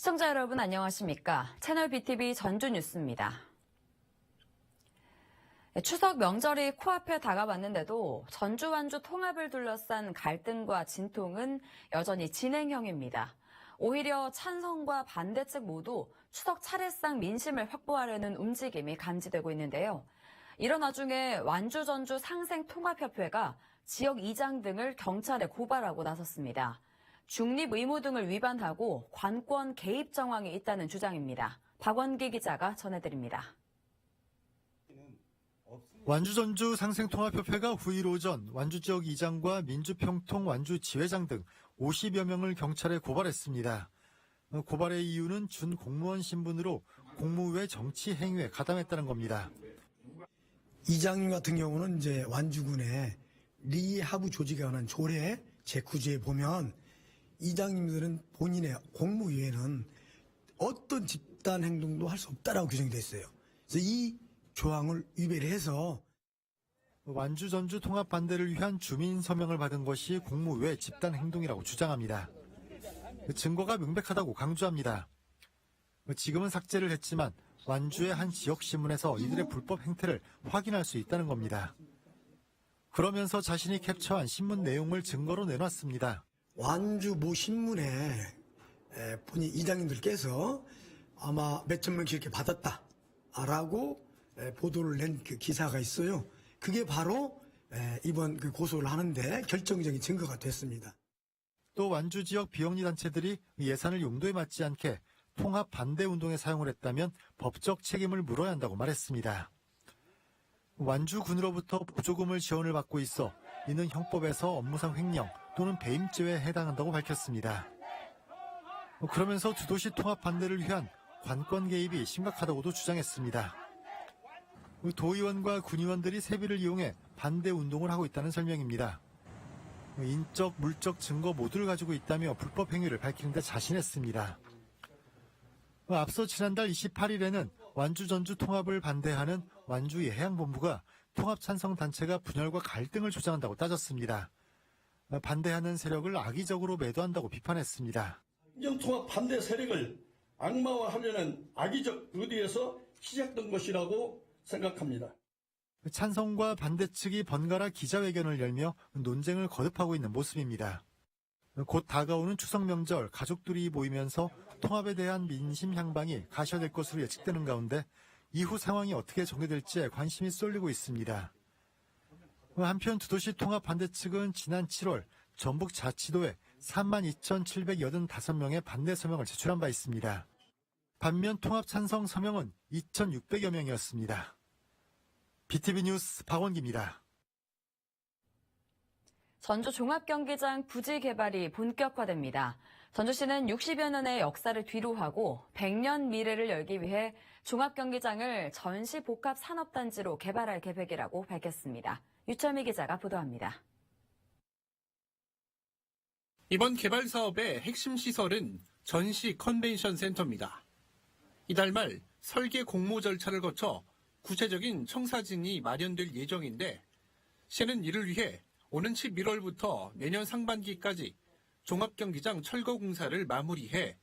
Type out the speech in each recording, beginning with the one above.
시청자 여러분 안녕하십니까? 채널 BTV 전주 뉴스입니다. 네, 추석 명절이 코앞에 다가왔는데도 전주 완주 통합을 둘러싼 갈등과 진통은 여전히 진행형입니다. 오히려 찬성과 반대 측 모두 추석 차례상 민심을 확보하려는 움직임이 감지되고 있는데요. 이런 와중에 완주 전주 상생 통합협회가 지역 이장 등을 경찰에 고발하고 나섰습니다. 중립 의무 등을 위반하고 관권 개입 정황이 있다는 주장입니다. 박원기 기자가 전해드립니다. 완주 전주 상생통합협회가 9일 오전 완주 지역 이장과 민주평통 완주 지회장 등 50여 명을 경찰에 고발했습니다. 어, 고발의 이유는 준 공무원 신분으로 공무 외 정치 행위에 가담했다는 겁니다. 이장님 같은 경우는 이제 완주군의 리하부 조직에 관한 조례 제9조에 보면 이장님들은 본인의 공무 외에는 어떤 집단 행동도 할 수 없다라고 규정되어 있어요. 그래서 이 조항을 위배를 해서 완주 전주 통합 반대를 위한 주민 서명을 받은 것이 공무 외 집단 행동이라고 주장합니다. 증거가 명백하다고 강조합니다. 지금은 삭제를 했지만 완주의 한 지역 신문에서 이들의 불법 행태를 확인할 수 있다는 겁니다. 그러면서 자신이 캡처한 신문 내용을 증거로 내놨습니다. 완주 모 신문에 에, 본인 이장님들께서 아마 몇천 명씩 이렇게 받았다라고 에, 보도를 낸 그 기사가 있어요. 그게 바로 에, 이번 그 고소를 하는데 결정적인 증거가 됐습니다. 또 완주 지역 비영리 단체들이 예산을 용도에 맞지 않게 통합 반대 운동에 사용을 했다면 법적 책임을 물어야 한다고 말했습니다. 완주군으로부터 보조금을 지원을 받고 있어 이는 형법에서 업무상 횡령 또는 배임죄에 해당한다고 밝혔습니다. 그러면서 두 도시 통합 반대를 위한 관권 개입이 심각하다고도 주장했습니다. 도의원과 군의원들이 세비를 이용해 반대 운동을 하고 있다는 설명입니다. 인적, 물적 증거 모두를 가지고 있다며 불법 행위를 밝히는데 자신했습니다. 앞서 지난달 28일에는 완주 전주 통합을 반대하는 완주 예해양본부가 통합 찬성 단체가 분열과 갈등을 조장한다고 따졌습니다. 반대하는 세력을 악의적으로 매도한다고 비판했습니다. 행정통합 반대 세력을 악마화하려는 악의적 의도에서 시작된 것이라고 생각합니다. 찬성과 반대 측이 번갈아 기자회견을 열며 논쟁을 거듭하고 있는 모습입니다. 곧 다가오는 추석 명절 가족들이 모이면서 통합에 대한 민심 향방이 가셔될 것으로 예측되는 가운데 이후 상황이 어떻게 전개될지에 관심이 쏠리고 있습니다. 한편 두 도시 통합 반대 측은 지난 7월 전북 자치도에 32,785명의 반대 서명을 제출한 바 있습니다. 반면 통합 찬성 서명은 2,600여 명이었습니다. BTV 뉴스 박원기입니다. 전주 종합경기장 부지 개발이 본격화됩니다. 전주시는 60여 년의 역사를 뒤로하고 100년 미래를 열기 위해 종합경기장을 전시 복합 산업단지로 개발할 계획이라고 밝혔습니다. 유철미 기자가 보도합니다. 이번 개발 사업의 핵심 시설은 전시 컨벤션 센터입니다. 이달 말 설계 공모 절차를 거쳐 구체적인 청사진이 마련될 예정인데 시는 이를 위해 오는 11월부터 내년 상반기까지 종합경기장 철거 공사를 마무리해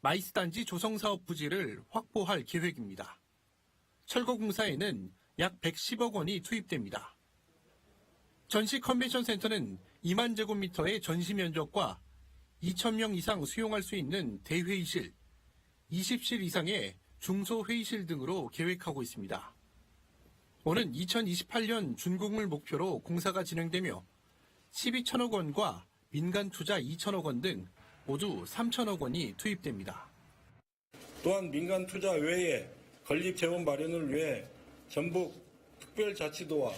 마이스 단지 조성 사업 부지를 확보할 계획입니다. 철거 공사에는 약 110억 원이 투입됩니다. 전시 컨벤션 센터는 2만 제곱미터의 전시 면적과 2,000명 이상 수용할 수 있는 대회의실, 20실 이상의 중소회의실 등으로 계획하고 있습니다. 오는 2028년 준공을 목표로 공사가 진행되며 12천억 원과 민간 투자 2천억 원 등 모두 3천억 원이 투입됩니다. 또한 민간 투자 외에 건립 재원 마련을 위해 전북 특별자치도와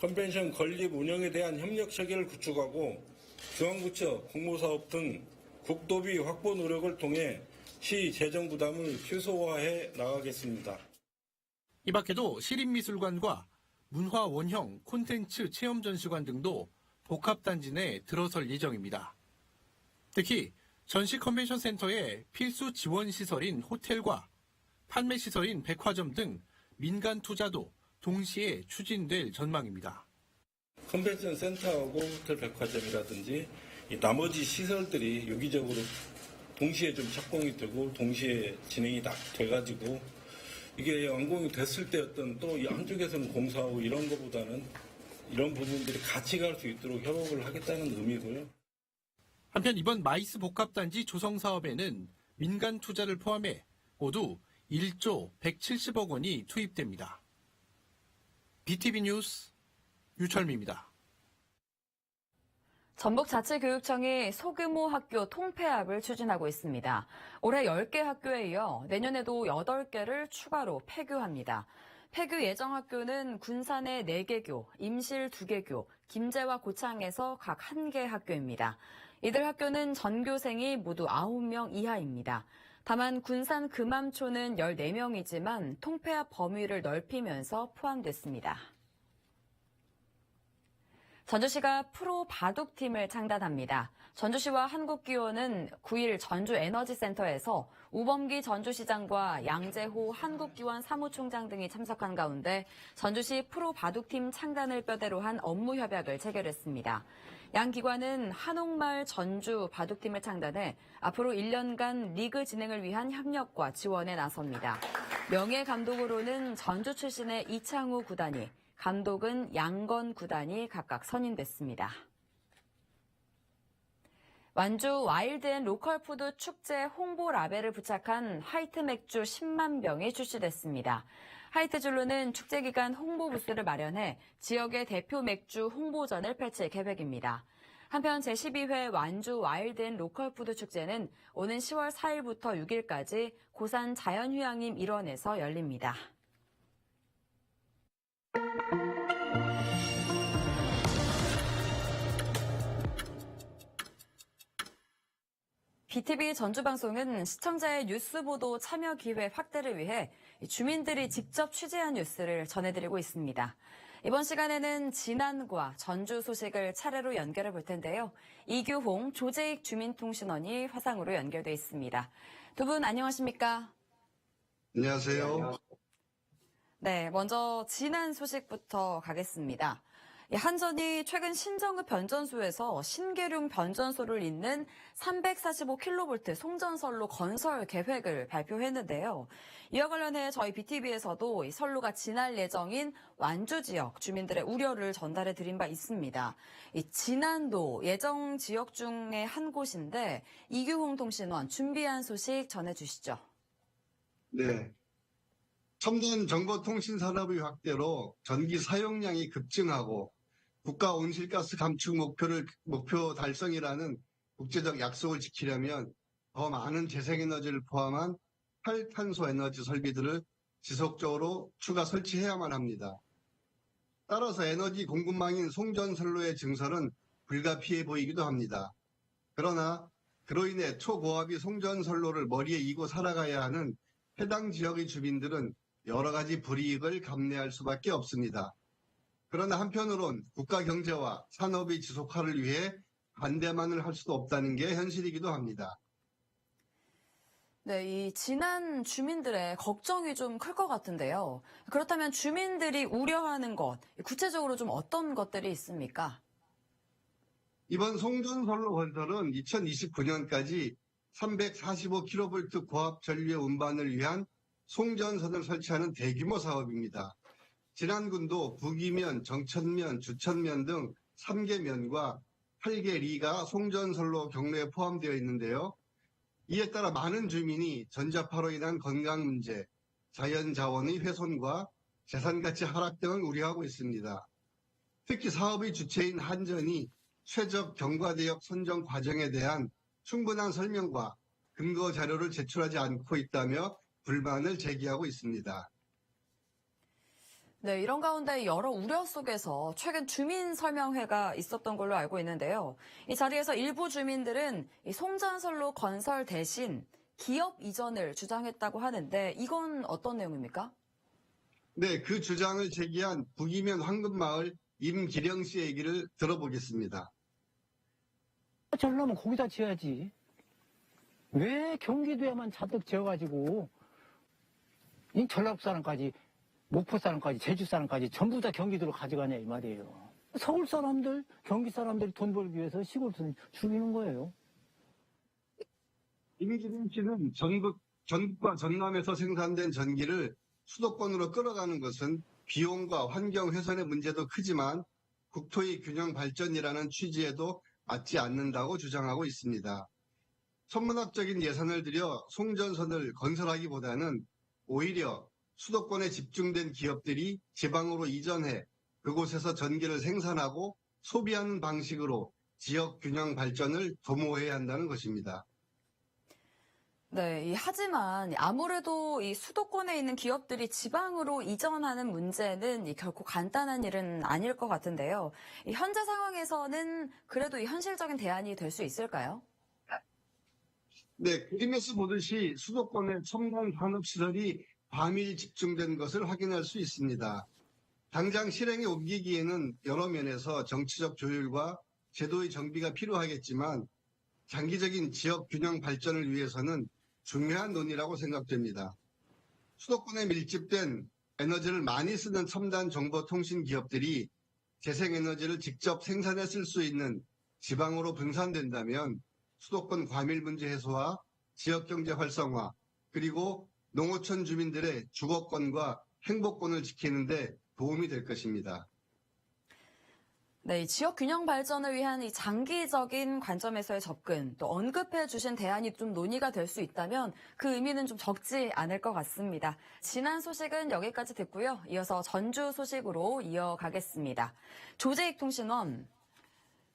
컨벤션 건립 운영에 대한 협력 체계를 구축하고 중앙부처 공모사업 등 국도비 확보 노력을 통해 시 재정 부담을 최소화해 나가겠습니다. 이 밖에도 시립미술관과 문화 원형 콘텐츠 체험 전시관 등도 복합단지 내 들어설 예정입니다. 특히 전시 컨벤션 센터의 필수 지원 시설인 호텔과 판매 시설인 백화점 등 민간 투자도 동시에 추진될 전망입니다. 컨벤션 센터하고 호텔 백화점이라든지 이 나머지 시설들이 유기적으로 동시에 좀 착공이 되고 동시에 진행이 다 돼가지고 이게 완공이 됐을 때 어떤 또이 한쪽에서는 공사하고 이런 것보다는 이런 부분들이 같이 갈 수 있도록 협업을 하겠다는 의미고요. 한편 이번 마이스 복합단지 조성 사업에는 민간 투자를 포함해 모두 1조 170억 원이 투입됩니다. BTV 뉴스 유철미입니다. 전북자치교육청이 소규모 학교 통폐합을 추진하고 있습니다. 올해 10개 학교에 이어 내년에도 8개를 추가로 폐교합니다. 폐교 예정 학교는 군산의 4개 교, 임실 2개 교, 김제와 고창에서 각 1개 학교입니다. 이들 학교는 전교생이 모두 9명 이하입니다. 다만 군산 금암초는 14명이지만 통폐합 범위를 넓히면서 포함됐습니다. 전주시가 프로 바둑팀을 창단합니다. 전주시와 한국기원은 9일 전주에너지센터에서 우범기 전주시장과 양재호 한국기원 사무총장 등이 참석한 가운데 전주시 프로 바둑팀 창단을 뼈대로 한 업무 협약을 체결했습니다. 양 기관은 한옥마을 전주 바둑팀을 창단해 앞으로 1년간 리그 진행을 위한 협력과 지원에 나섭니다. 명예 감독으로는 전주 출신의 이창우 구단이 감독은 양건 구단이 각각 선임됐습니다. 완주 와일드앤 로컬푸드 축제 홍보 라벨을 부착한 화이트 맥주 10만 병이 출시됐습니다. 하이트 줄로는 축제 기간 홍보 부스를 마련해 지역의 대표 맥주 홍보전을 펼칠 계획입니다. 한편 제12회 완주 와일드앤 로컬푸드 축제는 오는 10월 4일부터 6일까지 고산 자연휴양림 일원에서 열립니다. BTV 전주방송은 시청자의 뉴스 보도 참여 기회 확대를 위해 주민들이 직접 취재한 뉴스를 전해드리고 있습니다. 이번 시간에는 진안과 전주 소식을 차례로 연결해 볼 텐데요. 이규홍 조재익 주민통신원이 화상으로 연결돼 있습니다. 두 분 안녕하십니까? 안녕하세요. 네, 먼저 진안 소식부터 가겠습니다. 이 한전이 최근 신정읍 변전소에서 신계룡 변전소를 잇는 345kV 송전선로 건설 계획을 발표했는데요. 이와 관련해 저희 BTV에서도 이 선로가 지날 예정인 완주 지역 주민들의 우려를 전달해 드린 바 있습니다. 이 진안도 예정 지역 중에 한 곳인데 이규홍 통신원 준비한 소식 전해 주시죠. 네. 첨단 정보통신 산업의 확대로 전기 사용량이 급증하고 국가 온실가스 감축 목표를 목표 달성이라는 국제적 약속을 지키려면 더 많은 재생에너지를 포함한 탈탄소 에너지 설비들을 지속적으로 추가 설치해야만 합니다. 따라서 에너지 공급망인 송전선로의 증설은 불가피해 보이기도 합니다. 그러나 그로 인해 초고압이 송전선로를 머리에 이고 살아가야 하는 해당 지역의 주민들은 여러 가지 불이익을 감내할 수밖에 없습니다. 그러나 한편으론 국가 경제와 산업의 지속화를 위해 반대만을 할 수도 없다는 게 현실이기도 합니다. 네, 이 지난 주민들의 걱정이 좀 클 것 같은데요. 그렇다면 주민들이 우려하는 것, 구체적으로 좀 어떤 것들이 있습니까? 이번 송전선로 건설은 2029년까지 345kV 고압 전류 운반을 위한 송전선을 설치하는 대규모 사업입니다. 진안군도 북이면, 정천면, 주천면 등 3개 면과 8개 리가 송전선로 경로에 포함되어 있는데요. 이에 따라 많은 주민이 전자파로 인한 건강 문제, 자연 자원의 훼손과 재산 가치 하락 등을 우려하고 있습니다. 특히 사업의 주체인 한전이 최적 경과대역 선정 과정에 대한 충분한 설명과 근거 자료를 제출하지 않고 있다며 불만을 제기하고 있습니다. 네, 이런 가운데 여러 우려 속에서 최근 주민 설명회가 있었던 걸로 알고 있는데요. 이 자리에서 일부 주민들은 이 송전선로 건설 대신 기업 이전을 주장했다고 하는데 이건 어떤 내용입니까? 네, 그 주장을 제기한 북이면 황금마을 임기령 씨 얘기를 들어보겠습니다. 잘라면 거기다 지어야지. 왜 경기도에만 잔뜩 지어가지고 이 전라북 사람까지 목포 사람까지 제주 사람까지 전부 다 경기도로 가져가냐 이 말이에요. 서울 사람들, 경기 사람들이 돈 벌기 위해서 시골 돈 죽이는 거예요. 임기진 씨는 전국, 전국과 전남에서 생산된 전기를 수도권으로 끌어가는 것은 비용과 환경 훼손의 문제도 크지만 국토의 균형 발전이라는 취지에도 맞지 않는다고 주장하고 있습니다. 천문학적인 예산을 들여 송전선을 건설하기보다는 오히려 수도권에 집중된 기업들이 지방으로 이전해 그곳에서 전기를 생산하고 소비하는 방식으로 지역 균형 발전을 도모해야 한다는 것입니다. 네, 이 하지만 아무래도 이 수도권에 있는 기업들이 지방으로 이전하는 문제는 이 결코 간단한 일은 아닐 것 같은데요. 이 현재 상황에서는 그래도 이 현실적인 대안이 될 수 있을까요? 네, 그림에서 보듯이 수도권의 첨단 산업 시설이 과밀 집중된 것을 확인할 수 있습니다. 당장 실행에 옮기기에는 여러 면에서 정치적 조율과 제도의 정비가 필요하겠지만 장기적인 지역 균형 발전을 위해서는 중요한 논의라고 생각됩니다. 수도권에 밀집된 에너지를 많이 쓰는 첨단 정보 통신 기업들이 재생에너지를 직접 생산해 쓸 수 있는 지방으로 분산된다면 수도권 과밀 문제 해소와 지역 경제 활성화 그리고 농어촌 주민들의 주거권과 행복권을 지키는데 도움이 될 것입니다. 네, 이 지역 균형 발전을 위한 이 장기적인 관점에서의 접근, 또 언급해 주신 대안이 좀 논의가 될 수 있다면 그 의미는 좀 적지 않을 것 같습니다. 지난 소식은 여기까지 듣고요. 이어서 전주 소식으로 이어가겠습니다. 조재익 통신원,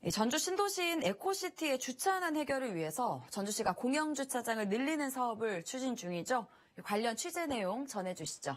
이 전주 신도시인 에코시티의 주차난 해결을 위해서 전주시가 공영주차장을 늘리는 사업을 추진 중이죠. 관련 취재 내용 전해주시죠.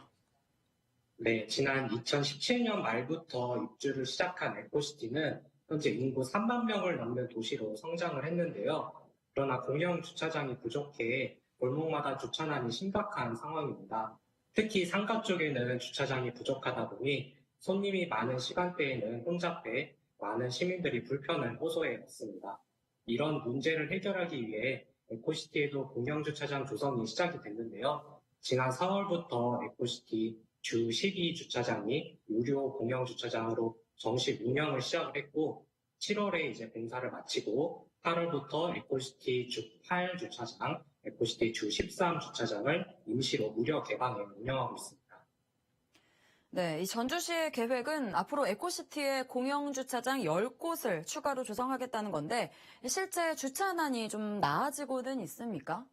네, 지난 2017년 말부터 입주를 시작한 에코시티는 현재 인구 3만 명을 넘는 도시로 성장을 했는데요. 그러나 공영 주차장이 부족해 골목마다 주차난이 심각한 상황입니다. 특히 상가 쪽에는 주차장이 부족하다 보니 손님이 많은 시간대에는 혼잡해 많은 시민들이 불편을 호소해 왔습니다. 이런 문제를 해결하기 위해 에코시티에도 공영 주차장 조성이 시작이 됐는데요. 지난 4월부터 에코시티 주 12주차장이 유료 공영주차장으로 정식 운영을 시작을 했고 7월에 이제 공사를 마치고 8월부터 에코시티 주 8주차장, 에코시티 주 13주차장을 임시로 무료 개방해 운영하고 있습니다. 네, 이 전주시의 계획은 앞으로 에코시티에 공영주차장 10곳을 추가로 조성하겠다는 건데 실제 주차난이 좀 나아지고는 있습니까?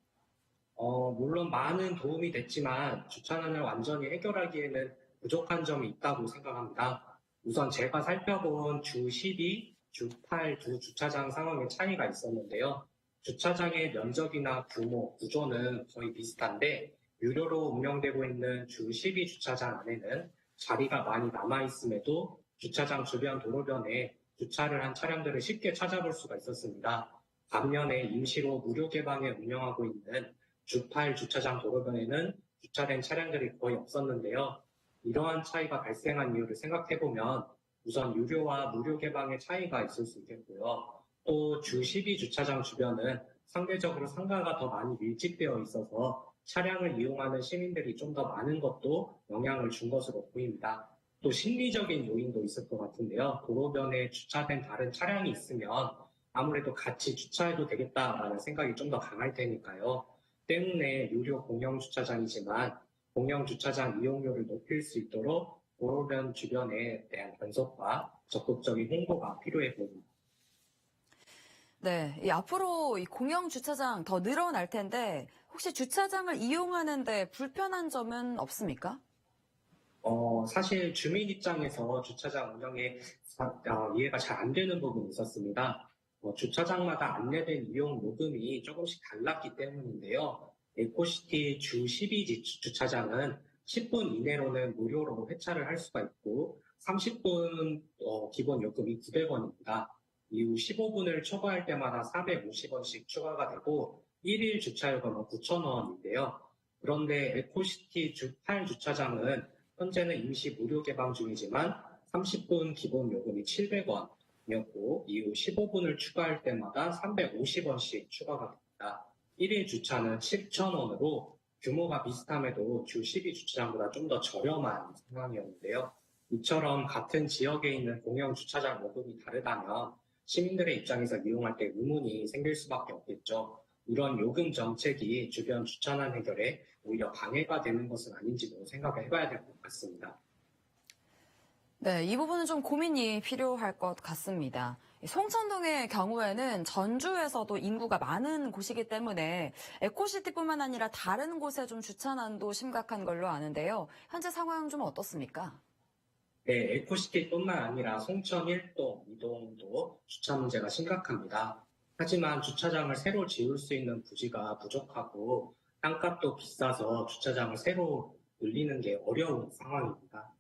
어, 물론 많은 도움이 됐지만 주차난을 완전히 해결하기에는 부족한 점이 있다고 생각합니다. 우선 제가 살펴본 주 12, 주 8 두 주차장 상황의 차이가 있었는데요. 주차장의 면적이나 규모, 구조는 거의 비슷한데 유료로 운영되고 있는 주 12 주차장 안에는 자리가 많이 남아 있음에도 주차장 주변 도로변에 주차를 한 차량들을 쉽게 찾아볼 수가 있었습니다. 반면에 임시로 무료 개방에 운영하고 있는 주8 주차장 도로변에는 주차된 차량들이 거의 없었는데요. 이러한 차이가 발생한 이유를 생각해보면 우선 유료와 무료 개방의 차이가 있을 수 있겠고요. 또 주 12 주차장 주변은 상대적으로 상가가 더 많이 밀집되어 있어서 차량을 이용하는 시민들이 좀 더 많은 것도 영향을 준 것으로 보입니다. 또 심리적인 요인도 있을 것 같은데요. 도로변에 주차된 다른 차량이 있으면 아무래도 같이 주차해도 되겠다라는 생각이 좀 더 강할 테니까요. 때문에 유료 공영 주차장이지만 공영 주차장 이용료를 높일 수 있도록 도로변 주변에 대한 변속과 적극적인 홍보가 필요해 보입니다. 네, 이 앞으로 이 공영 주차장 더 늘어날 텐데 혹시 주차장을 이용하는데 불편한 점은 없습니까? 어, 사실 주민 입장에서 주차장 운영에 사- 어, 이해가 잘 안 되는 부분이 있었습니다. 어, 주차장마다 안내된 이용 요금이 조금씩 달랐기 때문인데요. 에코시티 주 12지 주차장은 10분 이내로는 무료로 회차를 할 수가 있고 30분 어, 기본 요금이 900원입니다. 이후 15분을 초과할 때마다 450원씩 추가가 되고 1일 주차 요금은 9,000원인데요. 그런데 에코시티 주 8주차장은 현재는 임시 무료 개방 중이지만 30분 기본 요금이 700원 이었고 이후 15분을 추가할 때마다 350원씩 추가가 됩니다. 1일 주차는 7,000원으로 규모가 비슷함에도 주 12주차장보다 좀 더 저렴한 상황이었는데요. 이처럼 같은 지역에 있는 공영 주차장 요금이 다르다면 시민들의 입장에서 이용할 때 의문이 생길 수밖에 없겠죠. 이런 요금 정책이 주변 주차난 해결에 오히려 방해가 되는 것은 아닌지도 생각을 해봐야 될 것 같습니다. 네, 이 부분은 좀 고민이 필요할 것 같습니다. 이 송천동의 경우에는 전주에서도 인구가 많은 곳이기 때문에 에코시티뿐만 아니라 다른 곳에 좀 주차난도 심각한 걸로 아는데요. 현재 상황 좀 어떻습니까? 네, 에코시티뿐만 아니라 송천 1동, 2동도 주차 문제가 심각합니다. 하지만 주차장을 새로 지을 수 있는 부지가 부족하고 땅값도 비싸서 주차장을 새로 늘리는 게 어려운 상황입니다.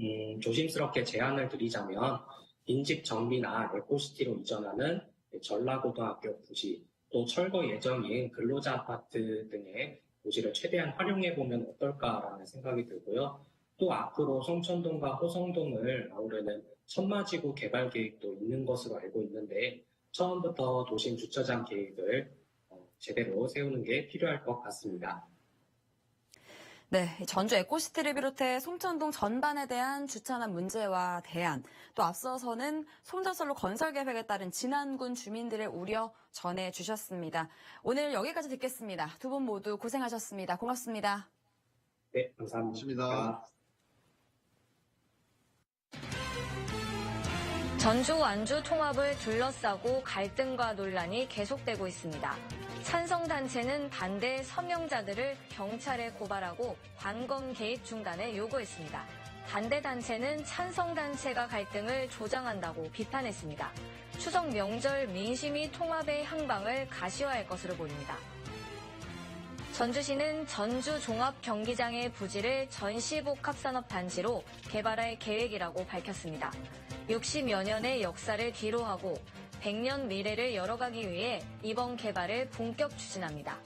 음, 조심스럽게 제안을 드리자면 빈집 정비나 에코시티로 이전하는 전라고등학교 부지, 또 철거 예정인 근로자 아파트 등의 부지를 최대한 활용해 보면 어떨까라는 생각이 들고요. 또 앞으로 송천동과 호성동을 아우르는 천마지구 개발 계획도 있는 것으로 알고 있는데 처음부터 도심 주차장 계획을 어, 제대로 세우는 게 필요할 것 같습니다. 네, 전주 에코시티를 비롯해 송천동 전반에 대한 주차난 문제와 대안, 또 앞서서는 송전선로 건설 계획에 따른 진안군 주민들의 우려 전해 주셨습니다. 오늘 여기까지 듣겠습니다. 두 분 모두 고생하셨습니다. 고맙습니다. 네, 감사합니다. 전주 완주 통합을 둘러싸고 갈등과 논란이 계속되고 있습니다. 찬성단체는 반대 서명자들을 경찰에 고발하고 관검 개입 중단을 요구했습니다. 반대단체는 찬성단체가 갈등을 조장한다고 비판했습니다. 추석 명절 민심이 통합의 향방을 가시화할 것으로 보입니다. 전주시는 전주 종합 경기장의 부지를 전시복합산업단지로 개발할 계획이라고 밝혔습니다. 60여 년의 역사를 뒤로하고 100년 미래를 열어가기 위해 이번 개발을 본격 추진합니다.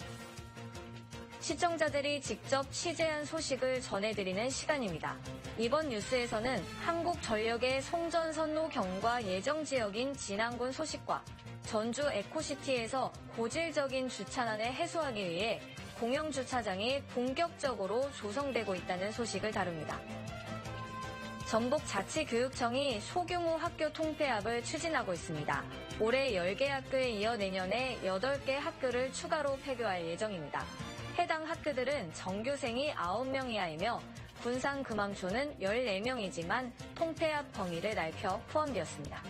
시청자들이 직접 취재한 소식을 전해드리는 시간입니다. 이번 뉴스에서는 한국전력의 송전선로 경과 예정 지역인 진안군 소식과 전주 에코시티에서 고질적인 주차난을 해소하기 위해 공영 주차장이 본격적으로 조성되고 있다는 소식을 다룹니다. 전북 자치교육청이 소규모 학교 통폐합을 추진하고 있습니다. 올해 10개 학교에 이어 내년에 8개 학교를 추가로 폐교할 예정입니다. 해당 학교들은 정규생이 9명 이하이며 군산 금암초는 14명이지만 통폐합 범위를 넓혀 포함되었습니다.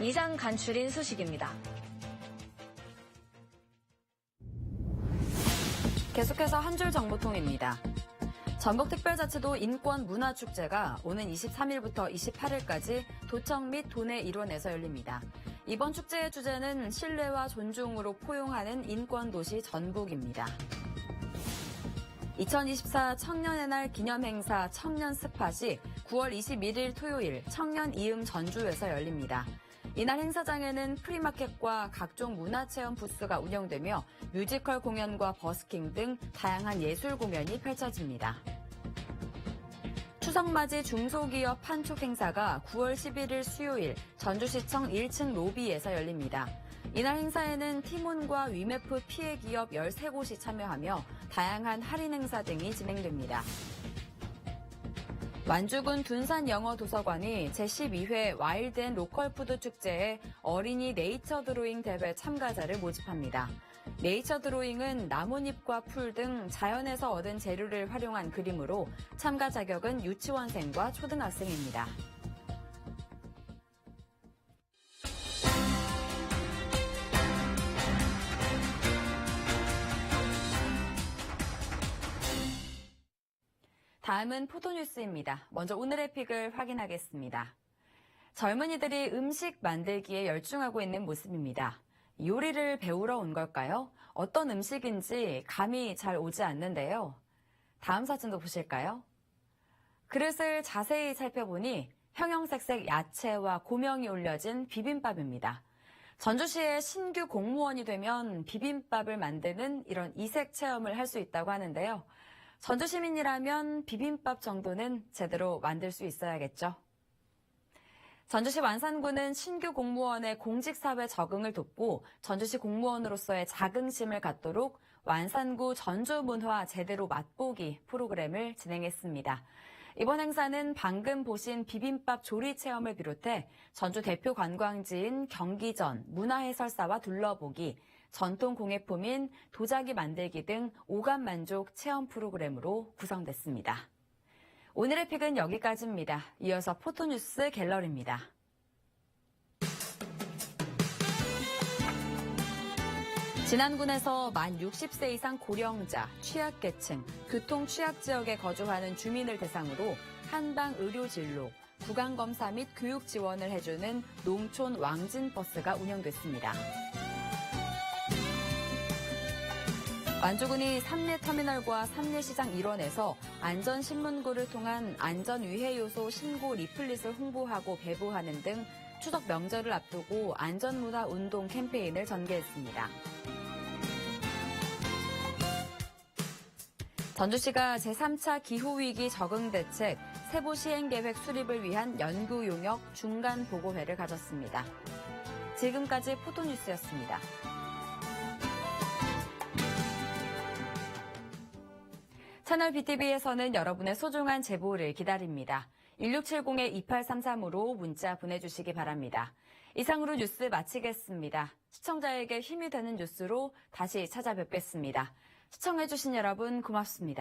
이상 간추린 소식입니다. 계속해서 한 줄 정보통입니다. 전북특별자치도 인권문화축제가 오는 23일부터 28일까지 도청 및 도내 일원에서 열립니다. 이번 축제의 주제는 신뢰와 존중으로 포용하는 인권도시 전북입니다. 2024 청년의 날 기념행사 청년 스팟이 9월 21일 토요일 청년 이음 전주에서 열립니다. 이날 행사장에는 프리마켓과 각종 문화체험 부스가 운영되며 뮤지컬 공연과 버스킹 등 다양한 예술 공연이 펼쳐집니다. 추석맞이 중소기업 판촉 행사가 9월 11일 수요일 전주시청 1층 로비에서 열립니다. 이날 행사에는 티몬과 위메프 피해 기업 13곳이 참여하며 다양한 할인 행사 등이 진행됩니다. 완주군 둔산 영어 도서관이 제12회 와일드 앤 로컬 푸드 축제에 어린이 네이처 드로잉 대회 참가자를 모집합니다. 네이처 드로잉은 나뭇잎과 풀 등 자연에서 얻은 재료를 활용한 그림으로 참가 자격은 유치원생과 초등학생입니다. 다음은 포토뉴스입니다. 먼저 오늘의 픽을 확인하겠습니다. 젊은이들이 음식 만들기에 열중하고 있는 모습입니다. 요리를 배우러 온 걸까요? 어떤 음식인지 감이 잘 오지 않는데요. 다음 사진도 보실까요? 그릇을 자세히 살펴보니 형형색색 야채와 고명이 올려진 비빔밥입니다. 전주시의 신규 공무원이 되면 비빔밥을 만드는 이런 이색 체험을 할 수 있다고 하는데요. 전주 시민이라면 비빔밥 정도는 제대로 만들 수 있어야겠죠. 전주시 완산구는 신규 공무원의 공직사회 적응을 돕고 전주시 공무원으로서의 자긍심을 갖도록 완산구 전주문화 제대로 맛보기 프로그램을 진행했습니다. 이번 행사는 방금 보신 비빔밥 조리 체험을 비롯해 전주 대표 관광지인 경기전, 문화해설사와 둘러보기, 전통 공예품인 도자기 만들기 등 오감 만족 체험 프로그램으로 구성됐습니다. 오늘의 픽은 여기까지입니다. 이어서 포토뉴스 갤러리입니다. 진안군에서 만 60세 이상 고령자, 취약계층, 교통 취약 지역에 거주하는 주민을 대상으로 한방 의료 진료, 구강검사 및 교육 지원을 해주는 농촌 왕진버스가 운영됐습니다. 완주군이 삼례터미널과 삼례시장 일원에서 안전신문고를 통한 안전위해 요소 신고 리플릿을 홍보하고 배부하는 등 추석 명절을 앞두고 안전문화 운동 캠페인을 전개했습니다. 전주시가 제3차 기후위기 적응 대책 세부 시행 계획 수립을 위한 연구 용역 중간 보고회를 가졌습니다. 지금까지 포토뉴스였습니다. 채널 BTV에서는 여러분의 소중한 제보를 기다립니다. 1670-2833으로 문자 보내주시기 바랍니다. 이상으로 뉴스 마치겠습니다. 시청자에게 힘이 되는 뉴스로 다시 찾아뵙겠습니다. 시청해주신 여러분 고맙습니다.